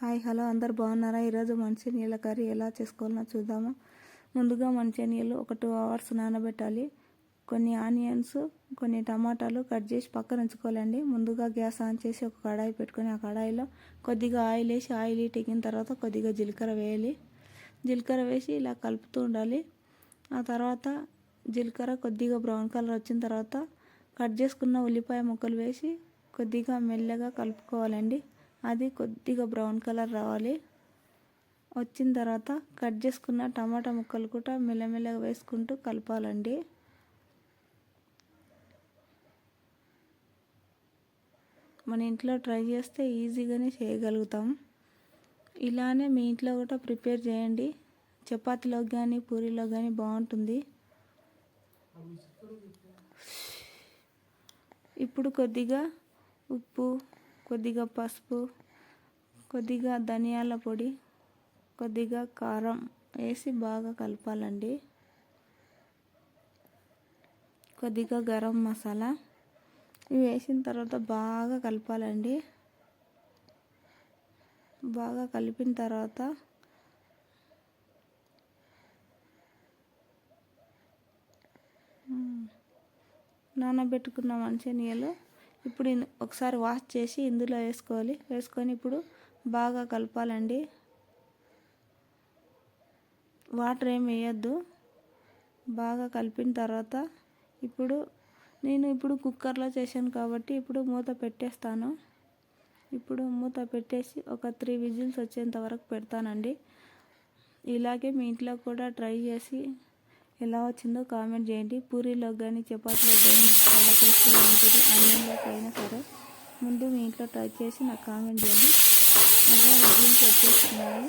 Hi hello. అందరు బాగున్నారా? ఈరోజు మంచినీళ్ళ కర్రీ ఎలా చేసుకోవాలో చూద్దాము. ముందుగా మంచినీళ్ళు ఒక టూ అవర్స్ నానబెట్టాలి. కొన్ని ఆనియన్స్ కొన్ని టమాటాలు కట్ చేసి పక్కన ఉంచుకోవాలండి. ముందుగా గ్యాస్ ఆన్ చేసి ఒక కడాయి పెట్టుకొని ఆ కడాయిలో కొద్దిగా ఆయిల్ వేసి ఆయిల్ టెక్కిన తర్వాత కొద్దిగా జీలకర్ర వేయాలి. జీలకర్ర వేసి ఇలా కలుపుతూ ఉండాలి. ఆ తర్వాత జీలకర్ర కొద్దిగా బ్రౌన్ కలర్ వచ్చిన తర్వాత కట్ చేసుకున్న ఉల్లిపాయ ముక్కలు వేసి కొద్దిగా మెల్లగా కలుపుకోవాలండి. అది కొద్దిగా బ్రౌన్ కలర్ రావాలి. వచ్చిన తర్వాత కట్ చేసుకున్న టమాటా ముక్కలు కూడా మెల్లమెల్లగా వేసుకుంటూ కలపాలండి. మన ఇంట్లో ట్రై చేస్తే ఈజీగానే చేయగలుగుతాం. ఇలానే మీ ఇంట్లో కూడా ప్రిపేర్ చేయండి. చపాతీలో కానీ పూరీలో కానీ బాగుంటుంది. ఇప్పుడు కొద్దిగా ఉప్పు కొద్దిగా పసుపు కొద్దిగా ధనియాల పొడి కొద్దిగా కారం వేసి బాగా కలపాలండి. కొద్దిగా గరం మసాలా ఇవి వేసిన తర్వాత బాగా కలపాలండి. బాగా కలిపిన తర్వాత నానబెట్టుకున్న మంచినీళ్ళు ఇప్పుడు ఒకసారి వాష్ చేసి ఇందులో వేసుకోవాలి. వేసుకొని ఇప్పుడు బాగా కలపాలండి. వాటర్ ఏమి వేయద్దు. బాగా కలిపిన తర్వాత ఇప్పుడు నేను ఇప్పుడు కుక్కర్లో చేశాను కాబట్టి ఇప్పుడు మూత పెట్టేస్తాను. ఇప్పుడు మూత పెట్టేసి ఒక త్రీ విజిల్స్ వచ్చేంత వరకు పెడతానండి. ఇలాగే మీ ఇంట్లో కూడా ట్రై చేసి ఎలా వచ్చిందో కామెంట్ చేయండి. పూరీలో కానీ చపాతీలో కానీ చాలా టేస్టీగా ఉంటుంది. అన్నంలోకైనా సరే ముందు మీ ఇంట్లో ట్రై చేసి నాకు కామెంట్ చేయండి. అదే విజిల్స్ వచ్చేస్తున్నాను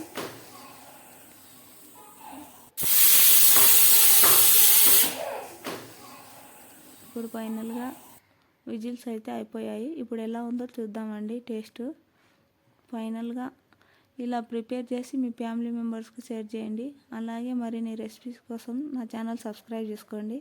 ఇప్పుడు ఫైనల్గా విజిల్స్ అయితే అయిపోయాయి. ఇప్పుడు ఎలా ఉందో చూద్దామండి టేస్ట్. ఫైనల్గా ఇలా ప్రిపేర్ చేసి మీ ఫ్యామిలీ మెంబర్స్కి షేర్ చేయండి. అలాగే మరిన్ని రెసిపీస్ కోసం నా ఛానల్ సబ్స్క్రైబ్ చేసుకోండి.